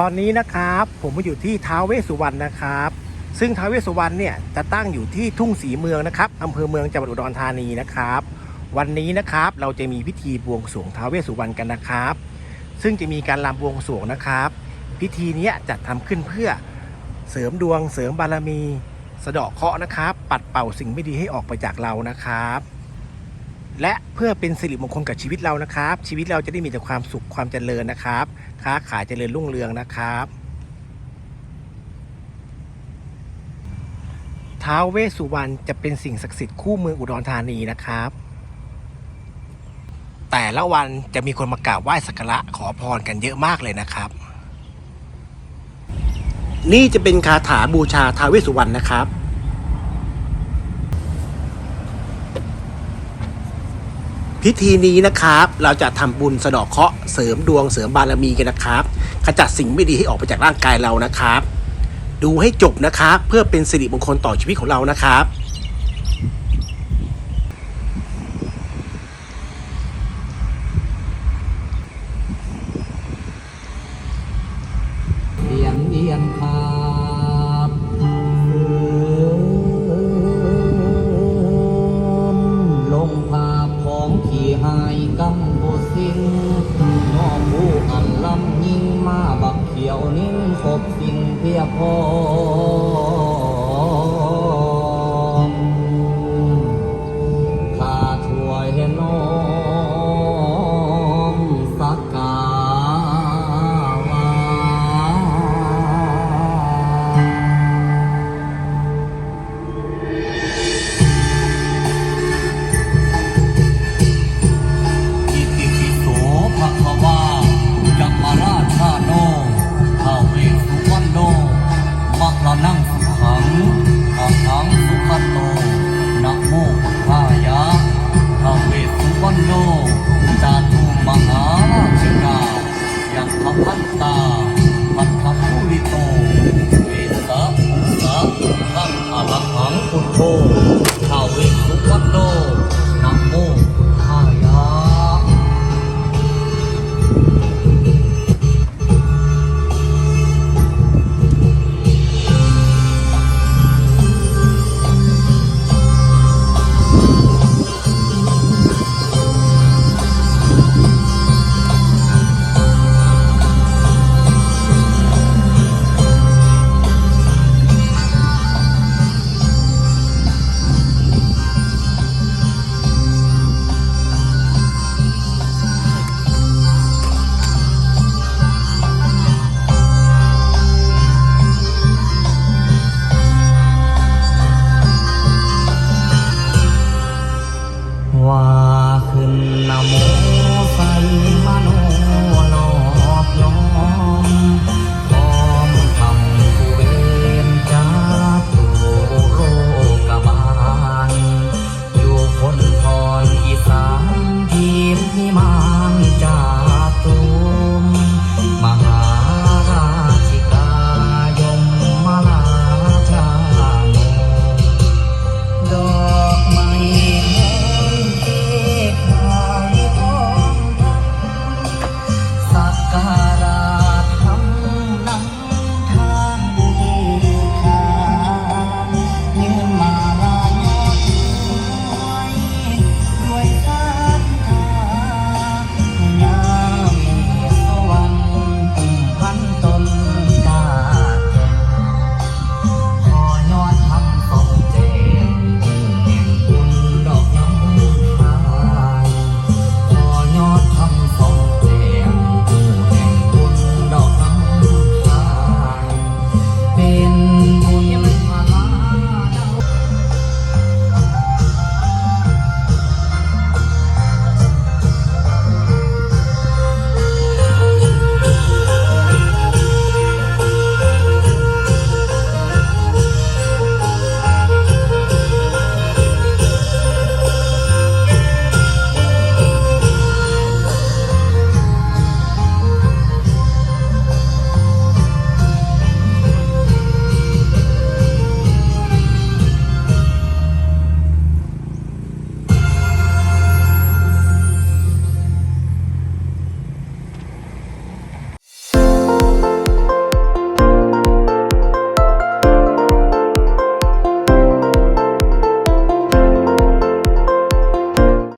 ตอนนี้นะครับผมมาอยู่ที่ท้าวเวสสุวรรณนะครับ ซึ่งท้าวเวสสุวรรณเนี่ยจะตั้งอยู่ที่ทุ่งสีเมืองนะครับอำเภอเมืองจังหวัดอุดรธานีนะครับ วันนี้นะครับเราจะมีพิธีบวงสรวงท้าวเวสสุวรรณกันนะครับ ซึ่งจะมีการรำบวงสรวงนะครับ พิธีนี้จัดทำขึ้นเพื่อเสริมดวงเสริมบารมี สะเดาะเคราะห์นะครับ ปัดเป่าสิ่งไม่ดีให้ออกไปจากเรานะครับ และเพื่อเป็นสิริมงคลกับชีวิตเรานะครับ ชีวิตเราจะได้มีแต่ความสุขความเจริญนะครับ ค้าขายเจริญรุ่งเรืองนะครับ ท้าวเวสสุวรรณจะเป็นสิ่งศักดิ์สิทธิ์คู่เมืองอุดรธานีนะครับ แต่ละวันจะมีคนมากราบไหว้สักการะขอพรกันเยอะมากเลยนะครับ นี่จะเป็นคาถาบูชาท้าวเวสสุวรรณนะครับ พิธีนี้นะครับ เราจะทำบุญสะดอกเคราะห์เสริมดวงเสริมบารมีกันนะครับ ขจัดสิ่งไม่ดีให้ออกไปจากร่างกายเรานะครับ ดูให้จบนะครับ เพื่อเป็นสิริมงคลต่อชีวิตของเรานะครับิงน้องผู้อันลำยิงมาบักเขียวนิ่งขบสิ่งเพียพร้อ